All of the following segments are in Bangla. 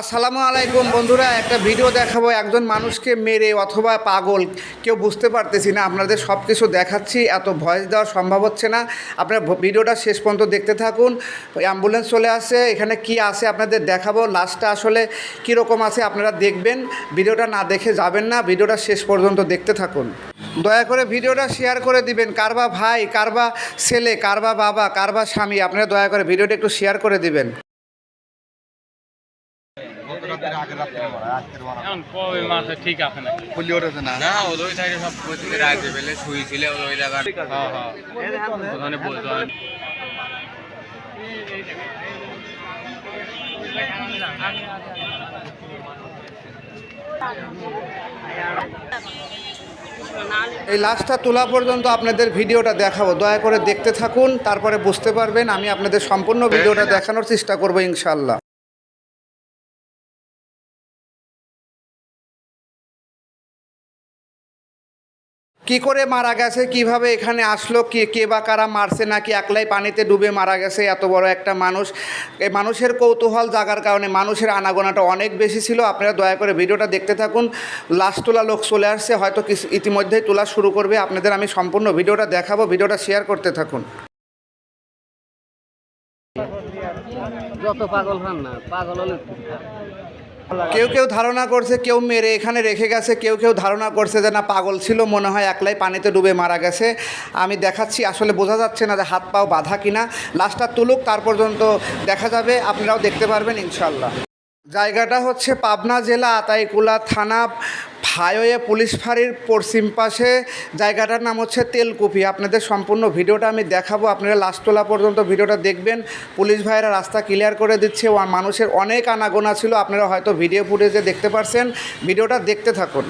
আসসালামু আলাইকুম বন্ধুরা, একটা ভিডিও দেখাবো। একজন মানুষকে মেরে অথবা পাগল, কেউ বুঝতে পারতেছি না। আপনাদের সব কিছু দেখাচ্ছি, এত ভয়েস দেওয়া সম্ভব হচ্ছে না। আপনার ভিডিওটা শেষ পর্যন্ত দেখতে থাকুন। অ্যাম্বুলেন্স চলে আসে, এখানে কি আছে আপনাদের দেখাবো। লাস্টটা আসলে কীরকম আছে আপনারা দেখবেন। ভিডিওটা না দেখে যাবেন না, ভিডিওটা শেষ পর্যন্ত দেখতে থাকুন। দয়া করে ভিডিওটা শেয়ার করে দিবেন। কারবা ভাই কারবা ছেলে কারবা বাবা কারবা স্বামী, আপনারা দয়া করে ভিডিওটা একটু শেয়ার করে দিবেন। এখন কবে মাসে ঠিক আছে নাকি না। ওই সাইডে সব পরিস্থিতি রাখতে পেলে শুয়েছিল ওই জায়গার হ্যাঁ হ্যাঁ। ওখানে বলতো এই লাস্টটা তোলা পর্যন্ত আপনাদের ভিডিওটা দেখাবো। দয়া করে দেখতে থাকুন তারপরে বুঝতে পারবেন আমি আপনাদের সম্পূর্ণ ভিডিওটা দেখানোর চেষ্টা করব ইনশাল্লাহ কি করে মারা গেছে, কীভাবে এখানে আসলো, কে কে বা কারা মারছে নাকি একলাই পানিতে ডুবে মারা গেছে, এত বড় একটা মানুষ। এই মানুষের কৌতূহল জাগার কারণে মানুষের আনাগোনাটা অনেক বেশি ছিল। আপনারা দয়া করে ভিডিওটা দেখতে থাকুন। লাস্ট তোলা লোক চলে আসছে, হয়তো ইতিমধ্যেই তোলা শুরু করবে। আপনাদের আমি সম্পূর্ণ ভিডিওটা দেখাবো, ভিডিওটা শেয়ার করতে থাকুন। যত পাগল হন না, পাগল হলে কেউ কেউ ধারণা করছে, কেউ মেরে এখানে রেখে গেছে, কেউ কেউ ধারণা করছে যে না, পাগল ছিল, মনে হয় একলাই পানিতে ডুবে মারা গেছে। আমি দেখাচ্ছি, আসলে বোঝা যাচ্ছে না যে হাত পাও বাধা কিনা। লাশটা তুলুক তার পর্যন্ত দেখা যাবে, আপনারাও দেখতে পারবেন ইনশাল্লাহ জায়গাটা হচ্ছে পাবনা জেলা আতাইকুলা থানা হাইওয়ে পুলিশ ফাঁড়ির পশ্চিম পাশে। জায়গাটার নাম হচ্ছে তেলকুপি। আপনাদের সম্পূর্ণ ভিডিওটা আমি দেখাবো। আপনারা লাস্ট তোলা পর্যন্ত ভিডিওটা দেখবেন। পুলিশ ভাইয়েরা রাস্তা ক্লিয়ার করে দিচ্ছে মানুষের অনেক আনাগোনা ছিল। আপনারা হয়তো ভিডিও ফুটেজে দেখতে পারছেন। ভিডিওটা দেখতে থাকুন।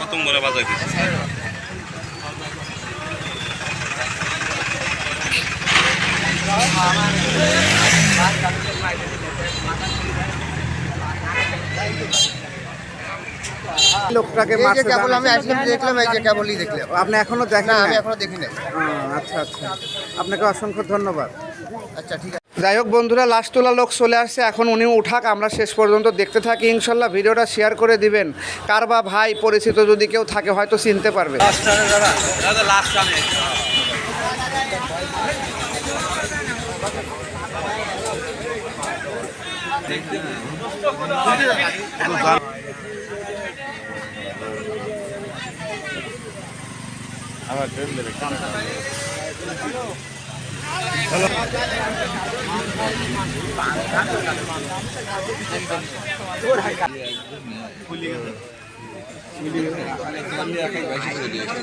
কত মরে বাজাই দিচ্ছে লোকটাকে এই কেবল আমি? দেখলাম এই যে কেবলই দেখলাম। আপনি এখনও দেখেন আমি এখনও দেখি নাই। আচ্ছা আচ্ছা। আপনাকে অসংখ্য ধন্যবাদ। আচ্ছা ঠিক আছে। যাই হোক বন্ধুরা লাস্ট তোলা লোক চলে আসছে। এখন উনি উঠাক আমরা শেষ পর্যন্ত দেখতে থাকি। ইনশাল্লাহ ভিডিওটা শেয়ার করে দিবেন। কার বা ভাই পরিচিত যদি কেউ থাকে হয়তো চিনতে পারবে।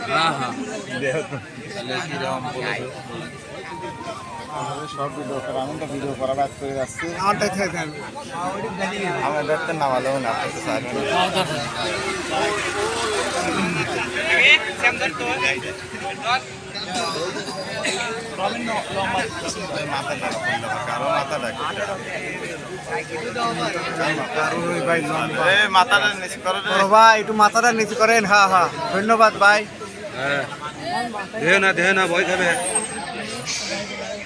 হ্যাঁ হ্যাঁ তাহলে কীরকম বলেছে সব ভিডিও করা আমি ভিডিও করা বাদ করে যাচ্ছি। আমার দেখতে না মাথা ডাকে মাথাটা নিচে করেন হ্যাঁ হ্যাঁ ধন্যবাদ ভাই। দেহ না দেহ না ভয় খাবে হ্যাঁ, এরকম শুনে রাখে।